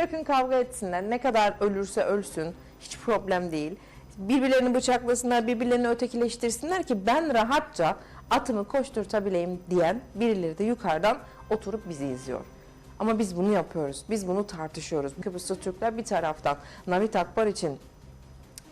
bırakın kavga etsinler. Ne kadar ölürse ölsün. Hiç problem değil. Birbirlerini bıçaklasınlar, birbirlerini ötekileştirsinler ki ben rahatça atımı koşturtabileyim diyen birileri de yukarıdan oturup bizi izliyor. Ama biz bunu yapıyoruz. Biz bunu tartışıyoruz. Kıbrıslı Türkler bir taraftan Navit Akbar için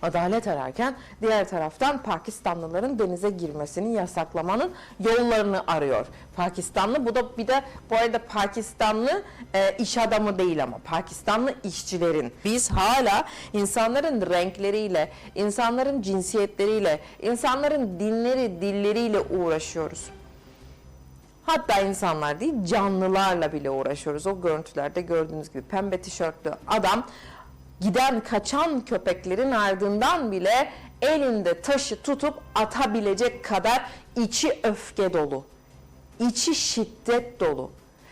adalet ararken diğer taraftan Pakistanlıların denize girmesini yasaklamanın yollarını arıyor. Pakistanlı bu da bir de bu arada Pakistanlı e, iş adamı değil ama Pakistanlı işçilerin. Biz hala insanların renkleriyle, insanların cinsiyetleriyle, insanların dinleri, dilleriyle uğraşıyoruz. Hatta insanlar değil canlılarla bile uğraşıyoruz. O görüntülerde gördüğünüz gibi pembe tişörtlü adam giden kaçan köpeklerin ardından bile elinde taşı tutup atabilecek kadar içi öfke dolu. içi şiddet dolu.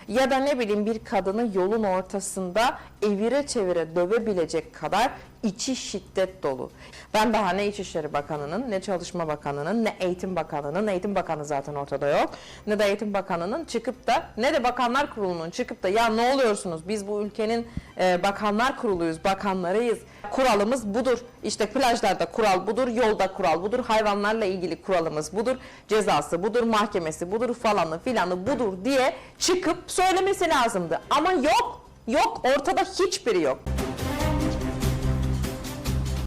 Ya da ne bileyim bir kadını yolun ortasında evire çevire dövebilecek kadar içi şiddet dolu. Ben daha ne İçişleri Bakanı'nın, ne Çalışma Bakanı'nın, ne Eğitim Bakanı'nın, Eğitim Bakanı zaten ortada yok, ne de Eğitim Bakanı'nın çıkıp da, ne de Bakanlar Kurulu'nun çıkıp da ya ne oluyorsunuz biz bu ülkenin e, Bakanlar Kurulu'yuz, bakanlarıyız, kuralımız budur. İşte plajlarda kural budur, yolda kural budur, hayvanlarla ilgili kuralımız budur, cezası budur, mahkemesi budur falanı filanı budur diye çıkıp söylemesi lazımdı. Ama yok, yok ortada hiçbiri yok.